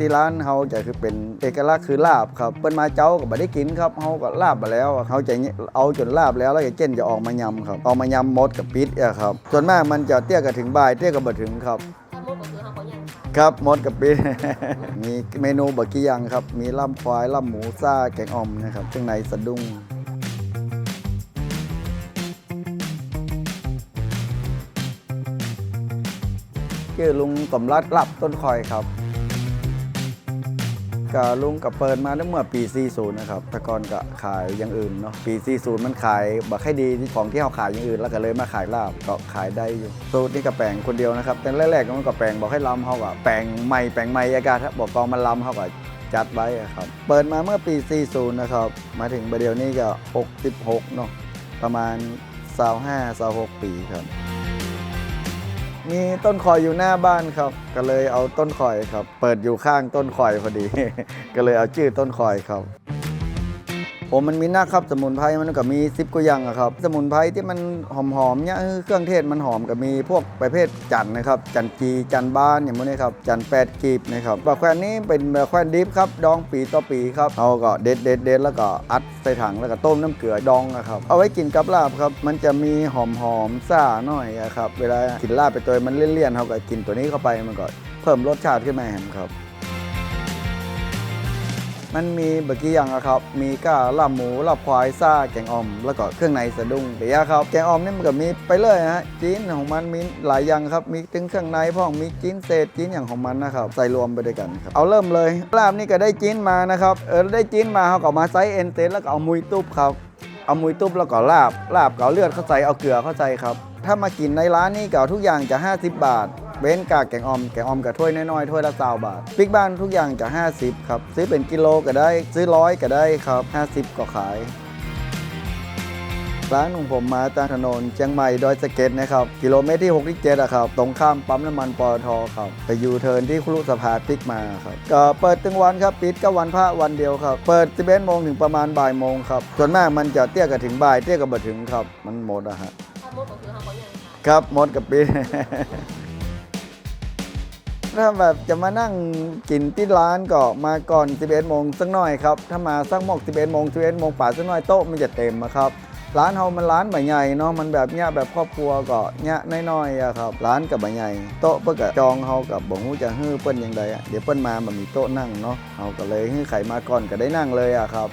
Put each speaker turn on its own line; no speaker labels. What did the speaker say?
ที่ร้านเฮาจะคือเป็นเอกลักษณ์คือลาบครับเปิ้นมาเจ้าก็บ่ได้กินครับเฮาก็ลาบมาแล้วเฮาจะเอาจนลาบแล้วแล้วก็เจนจะออกมายำครับออกมายำมดกับปิดอะครับส่วนมากมันจะเตี้ยกับถึงบ่ายเตี้ยกับบ่ถึงครับ
มดก็คือเขาก็ยัง
ครับมดกับปิดมีเมนูบะกี้ยังครับ มีล่ำควายล่ำหมูซ่าแกงอ่อมนะครับเครื่องในสะดุ้งชื่อลุงสมรัตลับต้นคอยครับ ก็ลุงกับเปิดมาตั้งเมื่อปี 40 นะครับแต่ก่อนก็ขายอย่างอื่นเนาะ ปี 40 มันขายบักให้ดีที่ของที่เขาขายอย่างอื่น แล้วก็เลยมาขายลาบก็ขายได้อยู่สูตรนี่ก็แปลงคนเดียวนะครับ แต่แรกๆมันก็แปลงบอกให้ลำเขาก็แปลงใหม่แปลงใหม่อากาศถ้าบอกกองมันลำเขาก็จัดไว้อะครับ เปิดมาเมื่อปี 40 นะครับ มาถึงประเดี๋ยวนี้ก็ 66 เนาะ ประมาณ25 26 ปีครับ มีต้นข่อยอยู่หน้าบ้านครับ ก็เลยเอาต้นข่อยครับ เปิดอยู่ข้างต้นข่อยพอดี ก็เลยเอาชื่อต้นข่อยครับ ผมมันมีหน้าครับสมุนไพรมันก็มีซิปกุยังอะครับ สมุนไพรที่มันหอมๆเนี่ยเครื่องเทศมันหอมก็มีพวกประเภทจันนะครับ จันจีจันบ้านอย่างพวกนี้ครับจันแปดกีบนะครับบะแควนนี้เป็นบะแควนดิฟครับดองปีต่อปีครับเอาก็เด็ดเด็ดเด็ดแล้วก็อัดใส่ถังแล้วก็ต้มน้ำเกลือดองนะครับเอาไว้กินกับลาบครับมันจะมีหอมหอมๆซ่าหน่อยอะครับเวลากินลาบไปตัวมันเลี่ยนๆเขาก็กินตัวนี้เข้าไปมันก็เพิ่มรสชาติขึ้นมาแหมครับ มันมีเบอร์กี้อย่างอะครับ มีก้าลาบหมูลาบควายซ่าแกงอ่อม แล้วก็เครื่องในสะดุ้งเดียครับ แกงอ่อมนี่มันก็มีไปเลยฮะจีนของมันมีหลายอย่างครับ มีถึงเครื่องในพ่องมีจีนเศษจีนอย่างของมันนะครับ ใส่รวมไปด้วยกันครับ เอาเริ่มเลย ลาบนี่ก็ได้จีนมานะครับ เออได้จีนมาเขาก็มาไซส์เอ็นเตนแล้วก็เอามุยตุบครับ เอามุยตุบแล้วก็ลาบ ลาบก็เอาเลือดเข้าใส่เอาเกลือเข้าใส่ครับ ถ้ามากินในร้านนี้ก็ทุกอย่างจะ 50 บาท เว้นกากแกงออมแกงออมกับถ้วยน้อยๆถ้วยละสาบาทพริกบ้านทุกอย่างจะ 50 ครับ ซื้อเป็นกิโลก็ได้ ซื้อร้อยก็ได้ครับ 50 ก็ขายร้านของผมมาตามถนนเชียงใหม่ดอยสะเก็ดนะครับ กิโลเมตรที่6ที่7อะครับ ตรงข้ามปั๊มน้ำมันปตทครับ ไปยูเทิร์นที่ครุสภาพลิกมาครับก็เปิดตึงวันครับ ปิดก็วันพระวันเดียวครับ เปิด 11โมงถึงประมาณบ่ายโมงครับ ส่วนมากมันจะเตี้ยกับถึงบ่ายเตี้ยกับบ่ถึงครับ มันหมดอะฮะ
ถ้ามุดก็คือเขาก็ยัง
ครับหมดกับปี ถ้าแบบจะมานั่งกินที่ร้านก็มาก่อน 11โมงสักหน่อยครับ ถ้ามาสักโมง11โมง11โมงป่าสักหน่อยโต๊ะมันจะเต็มอะครับร้านเฮามันร้านใบใหญ่เนาะมันแบบเนี้ยแบบครอบครัวก็เนี้ยน้อยๆอะครับ ร้านกับใบใหญ่โต๊ะเพื่อก็จองเฮากับบ่ฮู้จะฮื้อเปิ้นยังไดอะเดี๋ยวเปิ้นมามันมีโต๊ะนั่งเนาะเฮาก็เลยฮื้อไขมาก่อนก็ได้นั่งเลยอะครับ